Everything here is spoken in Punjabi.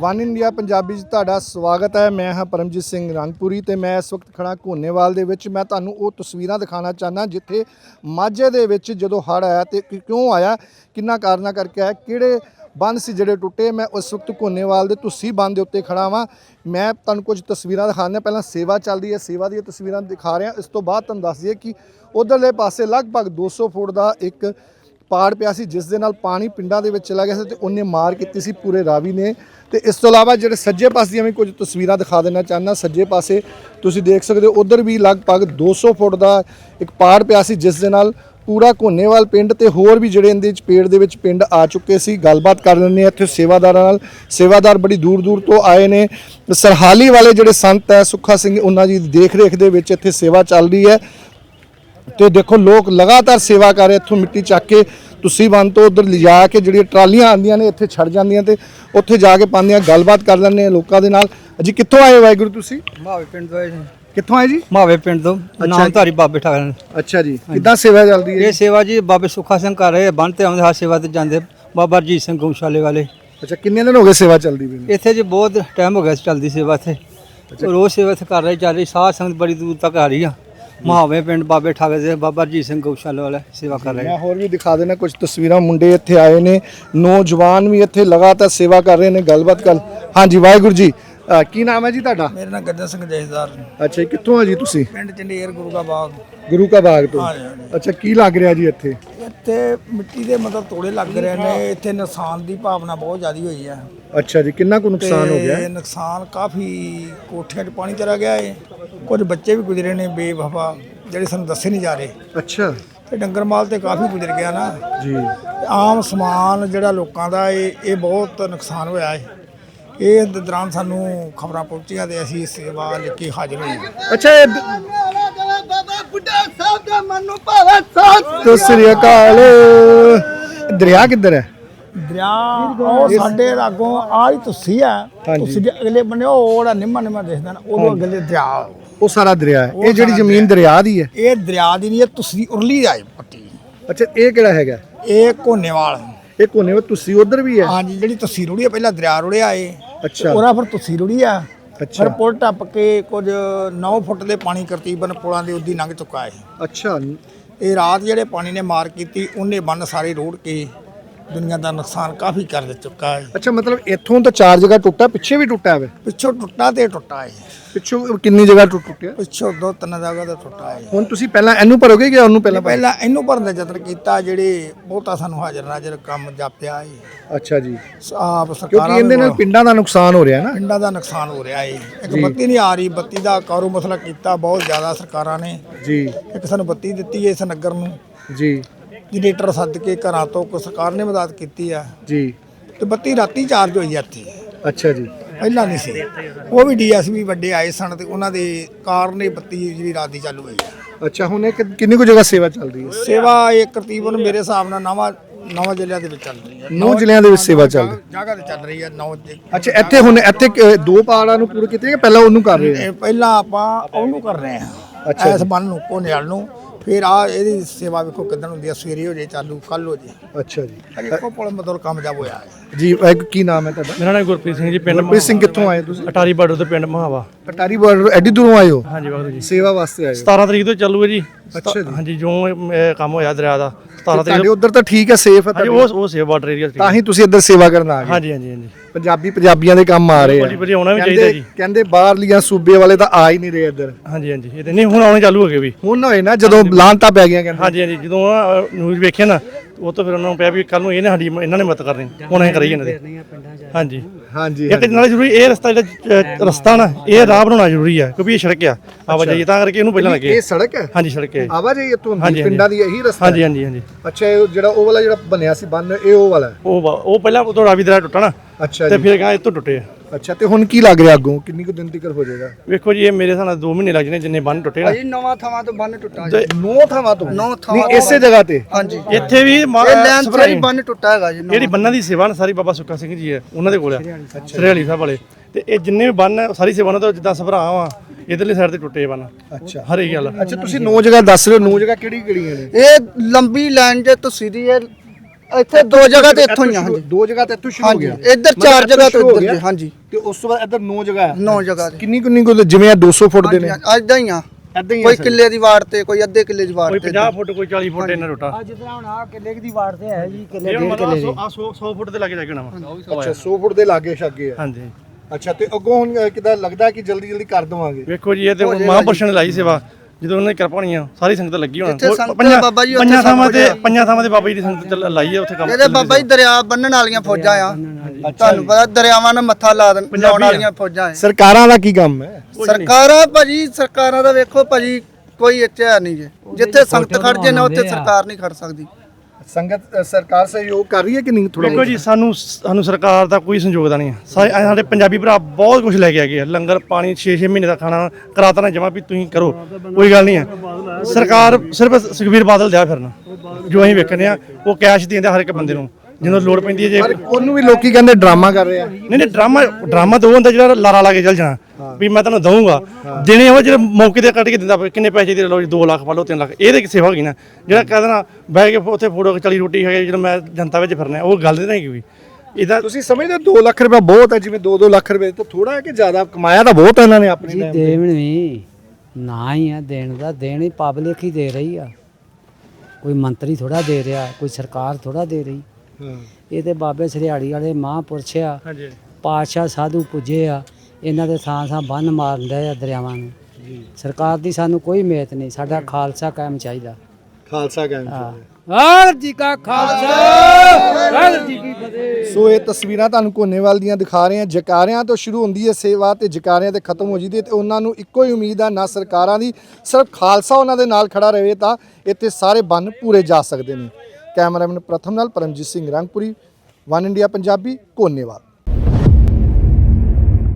ਵਨ ਇੰਡੀਆ ਪੰਜਾਬੀ 'ਚ ਤੁਹਾਡਾ ਸਵਾਗਤ ਹੈ। ਮੈਂ ਹਾਂ ਪਰਮਜੀਤ ਸਿੰਘ ਰੰਗਪੁਰੀ ਤੇ ਮੈਂ ਇਸ ਵਕਤ ਖੜਾ ਘੋਨੇਵਾਲ ਦੇ ਵਿੱਚ। ਮੈਂ ਤੁਹਾਨੂੰ ਉਹ ਤਸਵੀਰਾਂ ਦਿਖਾਉਣਾ ਚਾਹਨਾ ਜਿੱਥੇ ਮਾਝੇ ਦੇ ਵਿੱਚ ਜਦੋਂ ਹੜ੍ਹ ਆਇਆ ਤੇ ਕਿ- ਕਿਉਂ ਆਇਆ, ਕਿੰਨਾ ਕਾਰਨਾਂ ਕਰਕੇ ਆਇਆ, ਕਿਹੜੇ ਬੰਦ ਸੀ ਜਿਹੜੇ ਟੁੱਟੇ? ਮੈਂ ਉਸ ਵਕਤ ਘੋਨੇਵਾਲ ਦੇ ਤੁਸੀਂ ਬੰਦ ਦੇ ਉੱਤੇ ਖੜਾ ਵਾਂ। ਮੈਂ ਤੁਹਾਨੂੰ ਕੁਝ ਤਸਵੀਰਾਂ ਦਿਖਾਉਂਦਾ। ਪਹਿਲਾਂ ਸੇਵਾ ਚੱਲਦੀ ਹੈ। ਸੇਵਾ ਦੀਆਂ ਤਸਵੀਰਾਂ ਦਿਖਾ ਰਿਹਾ। ਇਸ ਤੋਂ ਬਾਅਦ ਤੁਹਾਨੂੰ ਦੱਸ ਦਈਏ ਕਿ ਉਧਰਲੇ ਪਾਸੇ ਲਗਭਗ 200 ਫੁੱਟ ਦਾ ਇੱਕ ਪਾੜ ਪਿਆ ਸੀ, ਜਿਸ ਦੇ ਨਾਲ ਪਾਣੀ ਪਿੰਡਾਂ ਦੇ ਵਿੱਚ ਚਲਾ ਗਿਆ ਸੀ ਤੇ ਉਹਨੇ ਮਾਰ ਕੀਤੀ ਸੀ ਪੂਰੇ ਰਾਵੀ ਨੇ। ਤੇ ਇਸ ਤੋਂ ਇਲਾਵਾ ਜਿਹੜੇ ਸੱਜੇ ਪਾਸੇ ਦੀਆਂ ਵੀ ਕੁਝ ਤਸਵੀਰਾਂ ਦਿਖਾ ਦੇਣਾ ਚਾਹੁੰਦਾ, ਸੱਜੇ ਪਾਸੇ ਤੁਸੀਂ ਦੇਖ ਸਕਦੇ ਹੋ, ਉਧਰ ਵੀ ਲਗਭਗ 200 ਫੁੱਟ ਦਾ ਇੱਕ ਪਾੜ ਪਿਆ ਸੀ, ਜਿਸ ਦੇ ਨਾਲ ਪੂਰਾ ਘੋਨੇਵਾਲ ਪਿੰਡ ਤੇ ਹੋਰ ਵੀ ਜਿਹੜੇ ਇਹਦੇ ਚਪੇੜ ਦੇ ਵਿੱਚ ਪਿੰਡ ਆ ਚੁੱਕੇ ਸੀ। ਗੱਲਬਾਤ ਕਰ ਲੈਂਦੇ ਹਾਂ ਇੱਥੇ ਸੇਵਾਦਾਰਾਂ ਨਾਲ। ਸੇਵਾਦਾਰ ਬੜੀ ਦੂਰ ਦੂਰ ਤੋਂ ਆਏ ਨੇ। ਸਰਹਾਲੀ ਵਾਲੇ ਜਿਹੜੇ ਸੰਤ ਹੈ, ਸੁੱਖਾ ਸਿੰਘ, ਉਹਨਾਂ ਦੀ ਦੇਖ ਰੇਖ ਦੇ ਵਿੱਚ ਇੱਥੇ ਸੇਵਾ ਚੱਲ ਰਹੀ ਹੈ। ਤੇ ਦੇਖੋ ਲੋਕ ਲਗਾਤਾਰ ਸੇਵਾ ਕਰ ਰਹੇ ਇੱਥੋਂ ਮਿੱਟੀ ਚੱਕ ਕੇ ਤੁਸੀਂ ਬੰਨ ਤੋਂ ਉਧਰ ਲਿਜਾ ਕੇ ਜਿਹੜੀਆਂ ਟਰਾਲੀਆਂ ਆਉਂਦੀਆਂ ਨੇ ਇੱਥੇ ਛੱਡ ਜਾਂਦੀਆਂ ਤੇ ਉੱਥੇ ਜਾ ਕੇ ਪਾਉਂਦੀਆਂ ਗੱਲਬਾਤ ਕਰ ਲੈਂਦੇ ਆ ਲੋਕਾਂ ਦੇ ਨਾਲ। ਜੀ ਕਿੱਥੋਂ ਆਏ ਵਾਹਿਗੁਰੂ ਤੁਸੀਂ? ਮਾਵੇ ਪਿੰਡ ਤੋਂ ਆਏ ਜੀ। ਕਿੱਥੋਂ ਆਏ ਜੀ? ਮਾਵੇ ਪਿੰਡ ਤੋਂ ਨਾਮਧਾਰੀ ਬਾਬੇ ਠਾਕਰ ਅੱਛਾ ਜੀ। ਕਿੱਦਾਂ ਸੇਵਾ ਚੱਲਦੀ ਹੈ ਇਹ ਸੇਵਾ ਜੀ ਬਾਬੇ ਸੁੱਖਾ ਸਿੰਘ ਕਰ ਰਹੇ ਬੰਨ ਤੇ ਆਉਂਦੇ ਹਰ ਸੇਵਾ ਤੇ ਜਾਂਦੇ। ਬਾਬਾ ਰਜੀਤ ਸਿੰਘ ਗਊਸ਼ਾਲੇ ਵਾਲੇ। ਅੱਛਾ ਕਿੰਨੇ ਦਿਨ ਹੋ ਗਏ ਸੇਵਾ ਚੱਲਦੀ ਵੀ ਇੱਥੇ ਜੀ ਬਹੁਤ ਟਾਈਮ ਹੋ ਗਿਆ ਚੱਲਦੀ ਸੇਵਾ ਇੱਥੇ। ਰੋਜ਼ ਸੇਵਾ ਇੱਥੇ ਕਰ ਰਹੇ ਚੱਲ ਰਹੀ ਸਾਧ ਸੰਗਤ ਬੜੀ ਦੂਰ ਤੱਕ ਆ ਰਹੀ ਆ। ਮਾਵੇ ਪਿੰਡ ਬਾਬੇ ਠਾਕਰ ਦੇ ਬਾਬਾ ਰਜੀਤ ਸਿੰਘ ਗਊਸ਼ਾਲਾ ਵਾਲਾ ਸੇਵਾ ਕਰ ਰਹੇ ਮੈਂ ਹੋਰ ਵੀ ਦਿਖਾ ਦੇਣਾ ਕੁਝ ਤਸਵੀਰਾਂ ਮੁੰਡੇ ਇੱਥੇ ਆਏ ਨੇ, ਨੌਜਵਾਨ ਵੀ ਇੱਥੇ ਲਗਾਤਾਰ ਸੇਵਾ ਕਰ ਰਹੇ ਨੇ, ਗੱਲਬਾਤ ਕਰ ਹਾਂਜੀ, ਵਾਹਿਗੁਰੂ ਜੀ ਅ, ਕੀ ਨਾਮ ਹੈ ਜੀ ਤੁਹਾਡਾ? ਮੇਰੇ ਨਾਲ ਗੱਜਾ ਸਿੰਘ ਜੈਸਦਾਰ ਅੱਛਾ ਜੀ, ਕਿੱਥੋਂ ਆ ਜੀ ਤੁਸੀਂ? ਪਿੰਡ ਚੰਡੀਗੜ੍ਹ ਗੁਰੂ ਕਾ ਬਾਗ। ਗੁਰੂ ਕਾ ਬਾਗ ਤੋਂ। ਹਾਂਜੀ, ਹਾਂਜੀ। ਅੱਛਾ ਕੀ ਲੱਗ ਰਿਹਾ ਜੀ ਇੱਥੇ? ਇੱਥੇ ਮਿੱਟੀ ਦੇ ਮਤਲਬ ਤੋੜੇ ਲੱਗ ਰਹੇ ਨੇ ਇੱਥੇ ਨੁਕਸਾਨ ਦੀ ਭਾਵਨਾ ਬਹੁਤ ਜ਼ਿਆਦੀ ਹੋਈ ਹੈ ਅੱਛਾ ਜੀ ਕਿੰਨਾ ਕੁ ਨੁਕਸਾਨ ਹੋ ਗਿਆ? ਤੇ ਨੁਕਸਾਨ ਕਾਫੀ ਕੋਠਿਆਂ 'ਚ ਪਾਣੀ ਚਲਾ ਗਿਆ ਏ। ਕੁਝ ਬੱਚੇ ਵੀ ਗੁਜ਼ਰੇ ਨੇ ਬੇਵਫਾ ਜਿਹੜੇ ਸਾਨੂੰ ਦੱਸੇ ਨਹੀਂ ਜਾ ਰਹੇ। ਅੱਛਾ। ਤੇ ਡੰਗਰ ਮਾਲ ਤੇ ਕਾਫੀ ਗੁਜ਼ਰ ਗਿਆ ਨਾ। ਜੀ। ਆਮ ਸਮਾਨ ਜਿਹੜਾ ਲੋਕਾਂ ਦਾ ਇਹ ਇਹ ਬਹੁਤ ਨੁਕਸਾਨ ਹੋਇਆ ਏ। ਇਹ ਦੌਰਾਨ ਸਾਨੂੰ ਖਬਰਾਂ ਪਹੁੰਚੀਆਂ ਤੇ ਅਸੀਂ ਸੇਵਾ ਲੈ ਕੇ ਹਾਜ਼ਰ ਹੋਏ ਹਾਂ। ਅੱਛਾ ਇਹ ਬਾਬਾ ਬੁੱਢਾ ਸਾਹਿਬ ਦਾ ਮਨ ਭਾਵਾ ਸਾਥ ਸਤਿ ਸ੍ਰੀ ਅਕਾਲ। ਦਰਿਆ ਕਿੱਧਰ ਹੈ? ਦਰਿਆ ਉਹ ਸਾਡੇ ਲਾਗੋਂ ਆ ਹੀ ਤੁਸੀਂ ਆ। ਤੁਸੀਂ ਦੇ ਅਗਲੇ ਬੰਨੇ ਉਹ ਜਿਹੜਾ ਨਿੰਮਾ ਨਿੰਮਾ ਦਿਸਦਾ ਨਾ ਉਦੋਂ ਅਗਲੇ ਦਰਿਆ। ਉਹ ਸਾਰਾ ਦਰਿਆ ਹੈ। ਇਹ ਜਿਹੜੀ ਜ਼ਮੀਨ ਦਰਿਆ। ਦੀ ਹੈ? ਇਹ ਦਰਿਆ ਦੀ ਨਹੀਂ ਇਹ ਤੁਸੀਂ ਉਰਲੀ ਆਏ ਪੱਟੀ। ਅੱਛਾ ਇਹ ਕਿਹੜਾ ਹੈਗਾ? ਇਹ ਕੋਨੇਵਾਲ ਇਹ ਕੋਨੇ ਵਿੱਚ ਤੁਸੀਂ ਉਧਰ ਵੀ ਹੈ? ਹਾਂਜੀ ਜਿਹੜੀ ਤੁਸੀਂ ਰੁੜੀ ਆ ਪਹਿਲਾਂ ਦਰਿਆ ਰੁੜਿਆ ਏ। ਅੱਛਾ। ਉਹਦਾ ਫਿਰ ਤੁਸੀਂ ਰੁੜੀ ਆ। ਅੱਛਾ। ਫਿਰ ਪੁਲ ਟੱਪ ਕੇ ਕੁਝ 9 ਫੁੱਟ ਦੇ ਪਾਣੀ ਕਰਤੀਬਨ ਪੁਲਾਂ ਦੇ ਉੱਦੀ ਲੰਘ ਚੁੱਕਾ ਏ ਅੱਛਾ। ਇਹ ਰਾਤ ਜਿਹੜੇ ਪਾਣੀ ਨੇ ਮਾਰ ਕੀਤੀ ਉਹਨੇ ਬੰਨ ਸਾਰੇ ਰੋੜ ਕੇ ਦੁਨੀਆ ਦਾ ਨੁਕਸਾਨ ਕਾਫੀ ਕਰ ਚੁੱਕਾ ਹੈ। ਅੱਛਾ ਮਤਲਬ ਇੱਥੋਂ ਤਾਂ ਚਾਰ ਜਗ੍ਹਾ ਟੁੱਟਾ ਪਿੱਛੇ ਵੀ ਟੁੱਟਾ ਹੈ? ਪਿੱਛੋਂ ਟੁੱਟਾ ਤੇ ਟੁੱਟਾ ਹੈ। ਪਿੱਛੋਂ ਕਿੰਨੀ ਜਗ੍ਹਾ ਟੁੱਟ ਟੁੱਟਿਆ? ਪਿੱਛੋਂ ਦੋ ਤਿੰਨ ਜਗ੍ਹਾ ਤੇ ਟੁੱਟਾ ਹੈ। ਹੁਣ ਤੁਸੀਂ ਪਹਿਲਾਂ ਇਹਨੂੰ ਭਰੋਗੇ ਕਿ ਉਹਨੂੰ ਪਹਿਲਾਂ ਪਹਿਲਾਂ ਇਹਨੂੰ ਭਰਨ ਦਾ ਯਤਨ ਕੀਤਾ ਜਿਹੜੇ ਬਹੁਤਾ ਸਾਨੂੰ ਹਾਜ਼ਰ ਨਾਜ਼ਰ ਕੰਮ ਜਾਪਿਆ ਹੈ। ਅੱਛਾ ਜੀ। ਆਪ ਕਿਉਂਕਿ ਸਰਕਾਰਾਂ ਇਹਦੇ ਨਾਲ ਪਿੰਡਾਂ ਦਾ ਨੁਕਸਾਨ ਹੋ ਰਿਹਾ ਨਾ। ਪਿੰਡਾਂ ਦਾ ਨੁਕਸਾਨ ਹੋ ਰਿਹਾ ਹੈ। ਇੱਕ ਬੱਤੀ ਨਹੀਂ ਆ ਰਹੀ ਬੱਤੀ ਦਾ ਕਾਰੂ ਮਸਲਾ ਕੀਤਾ ਬਹੁਤ ਜ਼ਿਆਦਾ ਸਰਕਾਰਾਂ ਨੇ। ਜੀ। ਇੱਕ ਸਾਨੂੰ ਬੱਤੀ ਦਿੱਤੀ ਹੈ ਇਸ ਨਗਰ ਨੂੰ। ਜੀ। ਜਨਰੇਟਰ ਸੱਦ ਕੇ ਘਰਾਂ ਤੋਂ ਕੋਈ ਸਰਕਾਰ ਨੇ ਮਦਦ ਕੀਤੀ ਆ। ਜੀ। ਤੇ ਬੱਤੀ ਰਾਤੀ ਚਾਰਜ ਹੋਈ ਆ ਇੱਥੇ। ਅੱਛਾ ਜੀ। ਪਹਿਲਾਂ ਨਹੀਂ ਸੀ। ਉਹ ਵੀ ਡੀਐਸਪੀ ਵੱਡੇ ਆਏ ਸਨ ਤੇ ਉਹਨਾਂ ਦੇ ਕਾਰਨ ਇਹ ਬੱਤੀ ਜਿਹੜੀ ਰਾਤ ਦੀ ਚਾਲੂ ਹੋਈ ਅੱਛਾ ਹੁਣ ਇਹ ਕਿ- ਕਿੰਨੀ ਕੁ ਜਗ੍ਹਾ ਸੇਵਾ ਚੱਲ ਰਹੀ ਹੈ? ਸੇਵਾ ਇਹ ਤਰਤੀਬਨ ਮੇਰੇ ਹਿਸਾਬ ਨਾਲ ਨਵਾਂ ਨਵਾਂ ਜ਼ਿਲ੍ਹਿਆਂ ਦੇ ਵਿੱਚ ਚੱਲ ਰਹੀ ਹੈ ਨੌ ਜ਼ਿਲ੍ਹਿਆਂ ਦੇ ਵਿੱਚ ਸੇਵਾ ਚੱਲ ਰਹੀ ਜਗ੍ਹਾ ਤੇ ਚੱਲ ਰਹੀ ਹੈ ਨੌ ਤੇ ਅੱਛਾ ਇੱਥੇ ਹੁਣ ਇੱਥੇ ਕ- ਦੋ ਪਹਾੜਾਂ ਨੂੰ ਪੂਰੇ ਕੀਤੇ ਕਿ ਪਹਿਲਾਂ ਉਹਨੂੰ ਕਰ ਰਹੇ ਆ? ਇਹ ਪਹਿਲਾਂ ਆਪਾਂ ਉਹਨੂੰ ਕਰ ਰਹੇ ਹਾਂ ਅੱਛਾ ਐਸ ਬੰਨ ਨੂੰ ਕੋਨੇਲ ਨੂੰ। ਫਿਰ ਆ ਇਹਦੀ ਸੇਵਾ ਵੇਖੋ ਕਿਦਾਂ ਹੁੰਦੀ ਹੈ ਸਵੇਰੇ ਹੋ ਜੇ ਚਾਲੂ ਕੱਲ ਹੋ ਜੇ। ਅੱਛਾ ਜੀ। ਅਜੇ ਕੋ ਪੁਲ ਮਤਲਬ ਕਾਮਯਾਬ ਹੋਇਆ। ਹੈ ਜੀ ਵਾਹਿਗੁਰੂ, ਕੀ ਨਾਮ ਹੈ ਤੁਹਾਡਾ? ਮੇਰਾ ਨਾਮ ਗੁਰਪ੍ਰੀਤ ਸਿੰਘ ਜੀ ਪਿੰਡ ਗੁਰਪ੍ਰੀਤ ਸਿੰਘ ਕਿੱਥੋਂ ਆਏ ਤੁਸੀਂ? ਅਟਾਰੀ ਬਾਰਡਰ ਤੋਂ ਪਿੰਡ ਮਹਾਵਾ। ਅਟਾਰੀ ਬਾਰਡਰ ਐਡੀ ਦੂਰੋਂ ਆਏ ਹੋ? ਹਾਂਜੀ ਬਾਬੂ ਜੀ। ਸੇਵਾ ਵਾਸਤੇ ਆਏ ਹੋ? 17 ਤਰੀਕ ਤੋਂ ਚੱਲੂ ਹੈ ਜੀ। ਅੱਛਾ ਜੀ। ਹਾਂਜੀ ਜੋ ਇਹ ਕੰਮ ਹੋਇਆ ਦਰਿਆ ਦਾ 17 ਤਰੀਕ ਤੁਹਾਡੇ ਉਧਰ ਤਾਂ ਠੀਕ ਹੈ ਸੇਫ ਹੈ ਹਾਂਜੀ। ਉਹ ਉਹ ਸੇਵ ਬਾਰਡਰ ਏਰੀਆ ਤਾਂ ਹੀ ਤੁਸੀਂ ਇੱਧਰ ਸੇਵਾ ਕਰਨ ਆ ਗਏ। ਹਾਂਜੀ ਹਾਂਜੀ ਹਾਂਜੀ। ਪੰਜਾਬੀ ਪੰਜਾਬੀਆਂ ਦੇ ਕੰਮ ਆ ਰਹੇ ਆ। ਬੜੀ ਵਧੀਆ ਹੋਣਾ ਵੀ ਚਾਹੀਦਾ ਜੀ। ਕਹਿੰਦੇ ਬਾਹਰਲੀਆਂ ਸੂਬੇ ਵਾਲੇ ਤਾਂ ਆ ਹੀ ਨਹੀਂ ਰਹੇ ਇੱਧਰ। ਹਾਂਜੀ ਹਾਂਜੀ। ਇਹ ਤੇ ਨਹੀਂ ਹੁਣ ਆਉਣੇ ਚਾਲੂ ਹੋ ਗਏ ਵੀ। ਹੁਣ ਹੋਏ ਨਾ ਜਦੋਂ ਲਾਂਤਾ ਪੈ ਗਿਆ ਕਹਿੰਦੇ। ਹਾਂਜੀ ਹਾਂਜੀ। ਜਦੋਂ ਨਿਊਜ਼ ਵੇਖਿਆ ਨਾ ਉਹ ਤੋਂ ਫਿਰ ਉਹਨਾਂ ਨੂੰ ਪਿਆ ਵੀ ਕੱਲ ਨੂੰ ਇਹਨੇ ਸਾਡੀ ਇਹਨਾਂ ਨੇ ਮਦਦ ਕਰਨੀ ਹੁਣ ਅਸੀਂ ਕਰਾਈ ਇਹਨਾਂ ਦੇ। ਹਾਂਜੀ। ਹਾਂਜੀ ਇੱਕ ਨਾਲੇ ਜ਼ਰੂਰੀ ਇਹ ਰਸਤਾ ਜਿਹੜਾ ਅ, ਰਸਤਾ ਨਾ ਇਹ ਰਾਹ ਬਣਾਉਣਾ ਜ਼ਰੂਰੀ ਹੈ ਕਿਉਂਕਿ ਇਹ ਸੜਕ ਆ। ਆਵਾਜਾਈ ਤਾਂ ਕਰਕੇ ਇਹਨੂੰ ਪਹਿਲਾਂ ਲੱਗੇ। ਇਹ ਸੜਕ ਹੈ ਹਾਂਜੀ ਸੜਕ ਹੈ ਆਵਾਜਾਈ ਇੱਥੋਂ ਹੁੰਦੀ ਹਾਂਜੀ। ਪਿੰਡਾਂ ਦੀ ਇਹੀ ਰਸਤਾ ਹਾਂਜੀ ਹੈ? ਹਾਂਜੀ ਹਾਂਜੀ। ਅੱਛਾ ਇਹ ਜਿਹੜਾ ਉਹ ਵਾਲਾ ਜਿਹੜਾ ਬਣਿਆ ਸੀ ਬੰਨ ਇਹ ਉਹ ਵਾਲਾ? ਹੈ। ਉਹ ਵਾ- ਉਹ ਪਹਿਲਾਂ ਉਦੋਂ ਰਾਵੀ ਦਰਿਆ ਟੁੱਟਾ ਨਾ। ਅੱਛਾ ਤੇ ਜੀ। ਫਿਰ ਕਹਾਂ ਇਹ ਤੋਂ ਟੁੱਟੇ ਆ। ਅੱਛਾ ਤੇ ਹੁਣ ਕੀ ਲੱਗ ਰਿਹਾ ਅੱਗੋਂ? ਕਿੰਨੀ ਕੁ ਦਿਨ ਤੱਕ ਹੋ ਜਾਏਗਾ? ਵੇਖੋ ਜੀ ਇਹ ਮੇਰੇ ਹਿਸਾਬ ਨਾਲ 2 ਮਹੀਨੇ ਲੱਗ ਜਾਣੇ ਜਿੰਨੇ ਬੰਨ ਟੁੱਟੇ ਨਾ। ਭਾਜੀ ਨਵਾਂ ਥਾਵਾਂ ਤੋਂ ਬੰਨ ਟੁੱਟਾ ਤੇ ਨੌ ਥਾਵਾਂ ਤੋਂ? ਨੌ ਨਹੀਂ ਇਸੇ ਜਗ੍ਹਾ ਤੇ? ਹਾਂਜੀ। ਇੱਥੇ ਵੀ ਇਹ ਸਾਰੀ ਬੰਨ ਟੁੱਟਾ ਹੈਗਾ ਜੀ ਜਿਹੜੀ ਬੰਨਾਂ ਦੀ ਸੇਵਾ ਨਾ ਸਾਰੀ ਬਾਬਾ ਸੁੱਖਾ ਸਿੰਘ ਜੀ ਹੈ ਉਹਨਾਂ ਦੇ ਕੋਲ ਆ। ਸਰੇਲੀ ਸਾਹਿਬ। ਵਾਲੇ। ਤੇ ਇਹ ਜਿੰਨੇ ਵੀ ਬੰਨ ਆ, ਸਾਰੀ ਸੇਵਾ ਉਹਨਾਂ ਤੋਂ ਜਿੱਦਾਂ ਸਭਰਾ ਇਧਰਲੀ ਸਾਈਡ ਤੇ ਟੁੱਟੇ ਬੰਨ। ਅੱਛਾ। ਹਰ ਇੱਕ ਗੱਲ। ਅੱਛਾ ਤੁਸੀਂ ਨੌ ਜਗ੍ਹਾ ਦੱਸ ਰਹੇ ਹੋ ਨੌ ਜਗ੍ਹਾ ਕਿਹੜੀ ਕਿਹੜੀਆਂ ਨੇ? ਇਹ ਲੰਬੀ ਲਾਈਨ ਜੇ ਤੁਸੀਂ ਦੀ ਇਹ ਇੱਥੇ ਦੋ ਜਗ੍ਹਾ ਤੇ ਇੱਥੋਂ ਹੀ ਆ ਹਾਂਜੀ। ਦੋ ਜਗ੍ਹਾ ਤੇ ਇੱਥੋਂ ਸ਼ੁਰੂ ਹੋ ਹਾਂਜੀ ਗਿਆ। ਇੱਧਰ ਮਤਲਬ ਚਾਰ ਜਗ੍ਹਾ ਤੋਂ ਇੱਧਰ। ਜੀ, ਹਾਂਜੀ। ਤੇ ਉਸ ਤੋਂ ਬਾਅਦ ਇੱਧਰ ਨੌ ਜਗ੍ਹਾ ਹੈ। ਨੌ ਜਗ੍ਹਾ ਤੇ। ਕਿੰਨੀ ਕਿੰਨੀ ਕੁ ਜਿਵੇਂ ਇਹ 200 ਫੁੱਟ ਦੇ ਨੇ? ਅੱਜ ਹੀ ਆ। ਹੀ ਕੋਈ ਕਿੱਲੇ ਦੀ ਵਾੜ ਤੇ ਕੋਈ ਅੱਧੇ ਕਿੱਲੇ ਦੀ ਵਾੜ ਕੋਈ ਤੇ 50 ਫੁੱਟ ਕੋਈ 40 ਫੁੱਟ ਇਹਨਾਂ ਰੋਟਾ। ਜਿੱਦਾਂ ਹੁਣ ਆ ਕਿੱਲੇ ਦੀ ਵਾਰ ਤੇ ਹੈ ਜੀ ਇਹ ਹੁਣ ਮਤਲਬ ਆ 100 100 ਫੁੱਟ ਦੇ ਲੱਗੇ ਜਾ ਕੇ ਹੋਣਾ ਅੱਛਾ 100 ਫੁੱਟ ਦੇ ਲਾਗੇ ਛਾਗੇ ਆ ਹਾਂਜੀ। ਅੱਛਾ ਤੇ ਅੱਗੋਂ ਹੁਣ ਕਿੱਦਾਂ ਲੱਗਦਾ ਕਿ ਜਲਦੀ ਜਲਦੀ ਕਰ ਦਵਾਂਗੇ? ਵੇਖੋ ਜੀ ਇਹ ਤੇ ਮਹਾਂਪੁਰਸ਼ਾਂ ਨੇ ਲਾਈ ਸੇਵਾ। ਜਦੋਂ ਉਹਨਾਂ ਨੇ ਕਿਰਪਾ ਹੋਣੀ ਆ ਸਾਰੀ ਸੰਗਤ ਲੱਗੀ ਹੋਣਾ। ਜਿੱਥੇ ਸੰਗਤ ਬਾਬਾ ਜੀ ਉੱਥੇ ਪੰਜਾਂ ਥਾਵਾਂ ਤੇ ਆ। ਪੰਜਾਂ ਥਾਵਾਂ ਤੇ ਬਾਬਾ ਜੀ ਦੀ ਸੰਗਤ ਲਾਈ ਹੈ ਉੱਥੇ ਕੰਮ ਇਹਦੇ ਬਾਬਾ ਜੀ ਦਰਿਆ ਬੰਨਣ ਵਾਲੀਆਂ ਫੌਜਾਂ ਆ ਤੁਹਾਨੂੰ ਪਤਾ ਦਰਿਆਵਾਂ ਨਾਲ ਮੱਥਾ ਲਾ ਦੇਣ ਲਾਉਣ ਵਾਲੀਆਂ ਫੌਜਾਂ ਆ ਸਰਕਾਰਾਂ ਦਾ ਕੀ ਕੰਮ ਹੈ? ਸਰਕਾਰਾਂ ਭਾਜੀ ਸਰਕਾਰਾਂ ਦਾ ਵੇਖੋ ਭਾਜੀ ਕੋਈ ਇੱਥੇ ਹੈ ਨਹੀਂ ਜੇ। ਜਿੱਥੇ ਸੰਗਤ ਖੜ ਜੇ ਨਾ ਉੱਥੇ ਸਰਕਾਰ ਨਹੀਂ ਖੜ ਸਕਦੀ। ਸੰਗਤ ਅ, ਸਰਕਾਰ ਸਹਿਯੋਗ ਕਰ ਰਹੀ ਹੈ ਕਿ ਨਹੀਂ ਥੋੜਾ ਵੇਖੋ ਜੀ ਸਾਨੂੰ ਸਾਨੂੰ ਸਰਕਾਰ ਦਾ ਕੋਈ ਸੰਯੋਗ ਦਾ ਨਹੀਂ ਹੈ। ਸਾਰੇ ਸਾਡੇ ਪੰਜਾਬੀ ਭਰਾ ਬਹੁਤ ਕੁਝ ਲੈ ਕੇ ਆ ਗਏ ਆ। ਲੰਗਰ ਪਾਣੀ 6-6 ਮਹੀਨੇ ਦਾ ਖਾਣਾ ਕਰਾਤਾ ਨਾ ਜਮਾ ਵੀ ਤੁਸੀਂ ਕਰੋ ਕੋਈ ਗੱਲ ਨਹੀਂ ਹੈ। ਸਰਕਾਰ ਸਿਰਫ ਸੁਖਬੀਰ ਬਾਦਲ ਦਿਆ ਫਿਰਨਾ ਜੋ ਅਸੀਂ ਵੇਖਦੇ ਆ ਉਹ ਕੈਸ਼ ਦਿੰਦਾ ਹਰ ਇੱਕ ਬੰਦੇ ਨੂੰ ਜਦੋਂ ਲੋੜ ਪੈਂਦੀ ਹੈ ਜੇ ਪਰ ਉਹਨੂੰ ਵੀ ਲੋਕੀ ਕਹਿੰਦੇ ਡਰਾਮਾ ਕਰ ਰਹੇ ਨਹੀਂ ਨਹੀਂ ਡਰਾਮਾ ਡਰਾਮਾ ਤਾਂ ਉਹ ਹੁੰਦਾ ਜਿਹੜਾ ਲਾਰਾ ਲਾ ਕੇ ਚੱਲ ਜਾਣਾ। ਵੀ ਮੈਂ ਤੁਹਾਨੂੰ ਦਊਂਗਾ। ਦੇਣੇ ਉਹ ਜਿਹੜੇ ਮੌਕੇ ਤੇ ਕੱਢ ਕੇ ਦਿੰਦਾ ਵੀ ਕਿੰਨੇ ਪੈਸੇ ਦੇ ਲਓ ਜੀ 2 ਲੱਖ ਪਾ ਲਓ 3 ਲੱਖ। ਇਹ ਤੇ ਸੇਵਾ ਹੋਗੀ ਨਾ। ਜਿਹੜਾ ਕਹਿੰਦਾ ਨਾ ਬਹਿ ਕੇ ਉੱਥੇ ਫੋਟੋ ਚਲੀ ਰੋਟੀ ਹੈ ਜਦੋਂ ਮੈਂ ਜਨਤਾ ਵਿੱਚ ਫਿਰਨਾ ਉਹ ਗੱਲ ਨਹੀਂ ਹੈਗੀ ਵੀ। ਇਹਦਾ ਤੁਸੀਂ ਸਮਝਦੇ 2 ਲੱਖ ਰੁਪਏ ਬਹੁਤ ਹੈ ਜਿਵੇਂ 2-2 ਲੱਖ ਰੁਪਏ ਤਾਂ ਥੋੜਾ ਹੈ ਕਿ ਜ਼ਿਆਦਾ ਕਮਾਇਆ ਤਾਂ ਬਹੁਤ ਹੈ ਇਹਨਾਂ ਨੇ ਆਪਣੇ ਜੀ time ਤੇ। ਦੇਣ ਵੀ ਨਾ ਹੀ ਆ ਦੇਣ ਦਾ ਦੇਣ ਹੀ ਪਬਲਿਕ ਹੀ ਦੇ ਰਹੀ ਆ। ਕੋਈ ਮੰਤਰੀ ਥੋੜਾ ਦੇ ਰਿਹਾ ਕੋਈ ਸਰਕਾਰ ਥੋੜਾ ਦੇ ਰਹੀ। ਹਾਂ। ਇਹ ਤੇ ਬਾਬੇ ਸਰਿਆੜੀ ਵਾਲੇ ਮਹਾਂਪੁਰਸ਼ ਆ। ਹਾਂਜੀ। ਪਾਤਸ਼ਾਹ ਸਾਧੂ ਪੁੱਜੇ ਆ। ਇਹਨਾਂ ਦੇ ਥਾਂ ਥਾਂ ਬੰਨ ਡਏ ਆ ਦਰਿਆਵਾਂ ਨੂੰ। ਸਰਕਾਰ ਦੀ ਸਾਨੂੰ ਕੋਈ ਮਿਹਨਤ ਨਹੀਂ ਸਾਡਾ ਖਾਲਸਾ ਕਾਇਮ ਚਾਹੀਦਾ। ਖਾਲਸਾ ਕਾਇਮ ਵਾਹਿਗੁਰੂ ਜੀ ਕਾ ਖਾਲਸਾ ਵਾਹਿਗੁਰੂ ਜੀ ਕੀ ਫਤਿਹ। ਸੋ ਇਹ ਤਸਵੀਰਾਂ ਤੁਹਾਨੂੰ ਕੋਨੇਵਾਲ ਦੀਆਂ ਦਿਖਾ ਰਹੇ ਹਾਂ। ਜਕਾਰਿਆਂ ਤੋਂ ਸ਼ੁਰੂ ਹੁੰਦੀ ਹੈ ਸੇਵਾ ਤੇ ਜਕਾਰਿਆਂ ਤੇ ਖਤਮ ਹੋ ਜਾਂਦੀ ਤੇ ਉਹਨਾਂ ਨੂੰ ਇੱਕੋ ਹੀ ਉਮੀਦ ਆ ਨਾ ਸਰਕਾਰਾਂ ਦੀ ਸਿਰਫ ਖਾਲਸਾ ਉਹਨਾਂ ਦੇ ਨਾਲ ਖੜਾ ਰਹੇ ਤਾਂ ਇੱਥੇ ਸਾਰੇ ਬੰਨ ਪੂਰੇ ਜਾ ਸਕਦੇ ਨੇ। ਕੈਮਰਾਮੈਨ ਪ੍ਰਥਮ ਨਾਲ ਪਰਮਜੀਤ ਸਿੰਘ ਰੰਗਪੁਰੀ ਵਨ ਇੰਡੀਆ ਪੰਜਾਬੀ ਕੋਨੇਵਾਲ